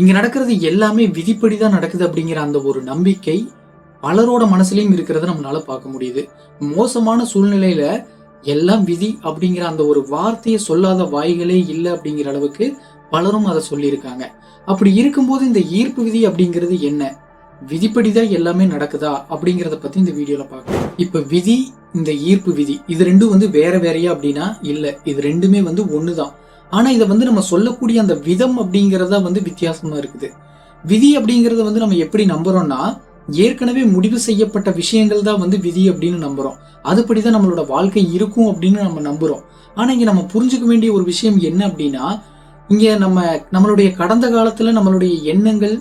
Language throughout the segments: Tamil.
இங்க நடக்கிறது எல்லாமே விதிப்படி தான் நடக்குது அப்படிங்கிற அந்த ஒரு நம்பிக்கை பலரோட மனசுலயும் இருக்கிறத நம்மளால பார்க்க முடியுது. மோசமான சூழ்நிலையில எல்லாம் விதி அப்படிங்கிற அந்த ஒரு வார்த்தையை சொல்லாத வாய்களே இல்லை அப்படிங்கிற அளவுக்கு பலரும் அதை சொல்லியிருக்காங்க. அப்படி இருக்கும்போது இந்த ஈர்ப்பு விதி அப்படிங்கிறது என்ன? விதிப்படிதான் எல்லாமே நடக்குதா அப்படிங்கிறத பத்தி இந்த வீடியோல பார்க்கலாம். இப்ப விதி இந்த ஈர்ப்பு விதி இது ரெண்டும் வந்து வேற வேறையா அப்படின்னா இல்ல இது ரெண்டுமே வந்து ஒண்ணுதான். ஆனால் இதை வந்து நம்ம சொல்லக்கூடிய அந்த விதம் அப்படிங்கிறத வந்து வித்தியாசமாக இருக்குது. விதி அப்படிங்கிறத வந்து நம்ம எப்படி நம்புகிறோம்னா ஏற்கனவே முடிவு செய்யப்பட்ட விஷயங்கள் தான் வந்து விதி அப்படின்னு நம்புகிறோம் அதுபடி தான் நம்மளோட வாழ்க்கை இருக்கும் அப்படின்னு நம்ம நம்புகிறோம் ஆனால் இங்கே நம்ம புரிஞ்சுக்க வேண்டிய ஒரு விஷயம் என்ன அப்படின்னா இங்கே நம்ம நம்மளுடைய கடந்த காலத்தில் நம்மளுடைய எண்ணங்கள்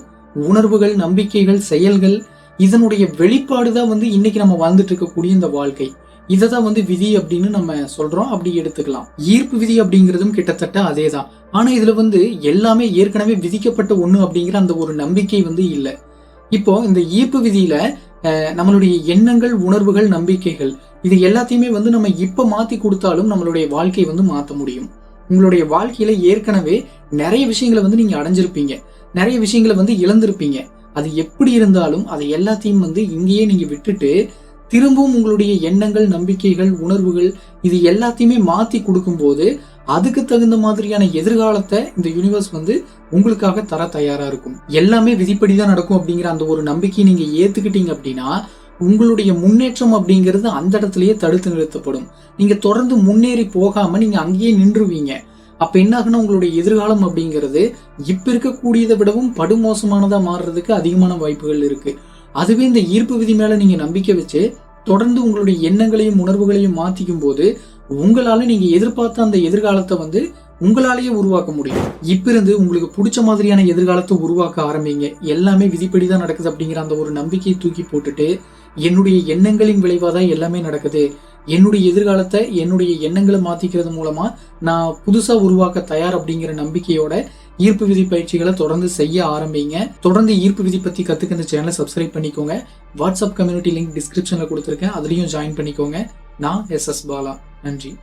உணர்வுகள் நம்பிக்கைகள் செயல்கள் இதனுடைய வெளிப்பாடு தான் வந்து இன்னைக்கு நம்ம வாழ்ந்துட்டு இருக்கக்கூடிய இந்த வாழ்க்கை. இதை தான் வந்து விதி அப்படின்னு நம்ம சொல்றோம். அப்படி எடுத்துக்கலாம். ஈர்ப்பு விதி அப்படிங்கிறதும் கிட்டத்தட்ட அதே தான் ஆனா இதுல வந்து எல்லாமே ஏற்கனவே விதிக்கப்பட்ட ஒண்ணு அப்படிங்கிற அந்த ஒரு நம்பிக்கை வந்து இல்லை. இப்போ இந்த ஈர்ப்பு விதியில நம்மளுடைய எண்ணங்கள் உணர்வுகள் நம்பிக்கைகள் இது எல்லாத்தையுமே வந்து நம்ம இப்ப மாத்தி கொடுத்தாலும் நம்மளுடைய வாழ்க்கை வந்து மாத்த முடியும். உங்களுடைய வாழ்க்கையில ஏற்கனவே நிறைய விஷயங்களை வந்து நீங்க அடைஞ்சிருப்பீங்க. நிறைய விஷயங்களை வந்து இழந்திருப்பீங்க. அது எப்படி இருந்தாலும் அதை எல்லாத்தையும் வந்து இங்கேயே நீங்க விட்டுட்டு திரும்பவும் உங்களுடைய எண்ணங்கள் நம்பிக்கைகள் உணர்வுகள் இது எல்லாத்தையுமே மாத்தி கொடுக்கும்போது அதுக்கு தகுந்த மாதிரியான எதிர்காலத்தை இந்த யூனிவர்ஸ் வந்து உங்களுக்காக தர தயாரா இருக்கும். எல்லாமே விதிப்படி தான் நடக்கும் அப்படிங்கிற அந்த ஒரு நம்பிக்கையை நீங்க ஏத்துக்கிட்டீங்க அப்படின்னா உங்களுடைய முன்னேற்றம் அப்படிங்கிறது அந்த இடத்துலயே தடுத்து நிறுத்தப்படும். நீங்க தொடர்ந்து முன்னேறி போகாம நீங்க அங்கேயே நின்றுவீங்க. அப்ப என்ன ஆகுனா உங்களுடைய எதிர்காலம் அப்படிங்கிறது இப்ப இருக்கக்கூடியதை விடவும் படுமோசமானதா மாறுறதுக்கு அதிகமான வாய்ப்புகள் இருக்கு. அதுவே இந்த ஈர்ப்பு விதி மேல நீங்க நம்பிக்கை வச்சு தொடர்ந்து உங்களுடைய எண்ணங்களையும் உணர்வுகளையும் மாத்திக்கும் போது உங்களால நீங்க எதிர்பார்த்த அந்த எதிர்காலத்தை வந்து உங்களாலேயே உருவாக்க முடியும். இப்ப இருந்து உங்களுக்கு பிடிச்ச மாதிரியான எதிர்காலத்தை உருவாக்க ஆரம்பிங்க. எல்லாமே விதிப்படி தான் நடக்குது அப்படிங்கிற அந்த ஒரு நம்பிக்கையை தூக்கி போட்டுட்டு என்னுடைய எண்ணங்களின் விளைவாக தான் எல்லாமே நடக்குது. என்னுடைய எதிர்காலத்தை என்னுடைய எண்ணங்களை மாத்திக்கிறது மூலமா நான் புதுசா உருவாக்க தயார் அப்படிங்கிற நம்பிக்கையோட ஈர்ப்பு விதி பயிற்சிகளை தொடர்ந்து செய்ய ஆரம்பிங்க. தொடர்ந்து ஈர்ப்பு விதி பத்தி கத்துக்க இந்த சேனலை சப்ஸ்கிரைப் பண்ணிக்கோங்க. வாட்ஸ்அப் கம்யூனிட்டி லிங்க் டிஸ்கிரிப்ஷன்ல கொடுத்துருக்கேன். அதுலயும் ஜாயின் பண்ணிக்கோங்க. நான் எஸ் எஸ் பாலா. நன்றி.